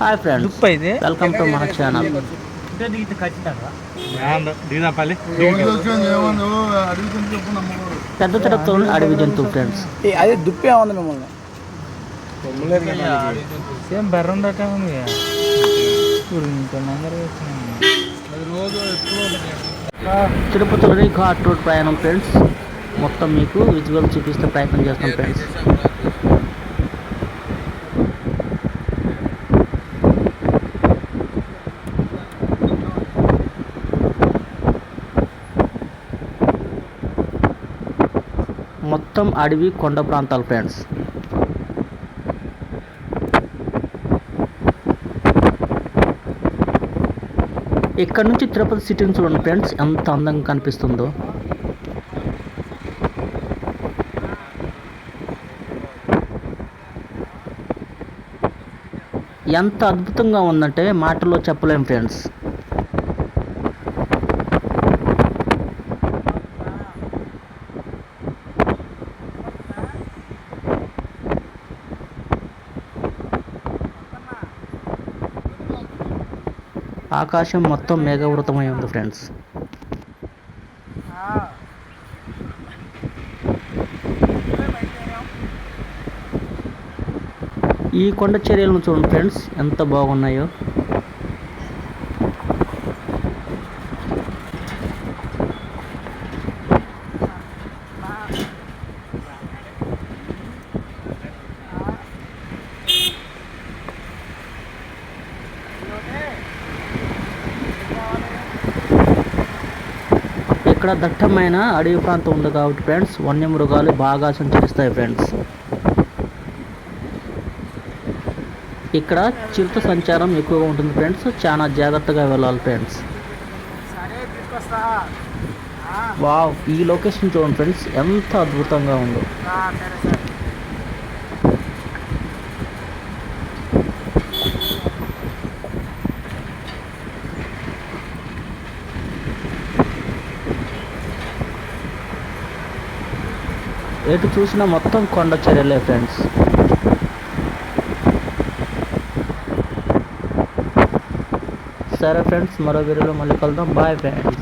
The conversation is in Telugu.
హాయ్ ఫ్రెండ్స్ వెల్కమ్ టు మన ఛానల్ పెద్ద తిరుపతిలో అడవి జంతువు ఫ్రెండ్స్ అదే దుప్పే ఉంది మిమ్మల్ని. సేమ్ బర్ర ఉండట ఉంది. ఇంకొందరు తిరుపతిలోని ఘాట్ రోడ్ ప్రయాణం ఫ్రెండ్స్ మొత్తం మీకు విజువల్ చూపిస్తే ప్రయత్నం చేస్తాం ఫ్రెండ్స్ మొత్తం అడవి కొండ ప్రాంతాలు ఫ్రెండ్స్ ఇక్కడ నుంచి తిరుపతి సిటీని చూడండి ఫ్రెండ్స్ ఎంత అందంగా కనిపిస్తుందో. ఎంత అద్భుతంగా ఉందంటే మాటల్లో చెప్పలేం ఫ్రెండ్స్ ఆకాశం మొత్తం మేఘవృతమై ఉంది ఫ్రెండ్స్. ఈ కొండ చర్యలను చూడండి ఫ్రెండ్స్. ఎంత బాగున్నాయో. ఇక్కడ దట్టమైన అడవి ప్రాంతం ఉంది కాబట్టి ఫ్రెండ్స్ వన్యమృగాలు బాగా సంచరిస్తాయి ఫ్రెండ్స్. ఇక్కడ చిరుత సంచారం ఎక్కువగా ఉంటుంది ఫ్రెండ్స్ చాలా జాగ్రత్తగా వెళ్ళాలి ఫ్రెండ్స్. వావ్ ఈ లొకేషన్ చూడండి ఫ్రెండ్స్ ఎంత అద్భుతంగా ఉందో. ఎటు చూసినా మొత్తం కొండ చర్యలే ఫ్రెండ్స్ సరే ఫ్రెండ్స్ మరో వీడియోలో మళ్ళీ కలుద్దాం. Bye friends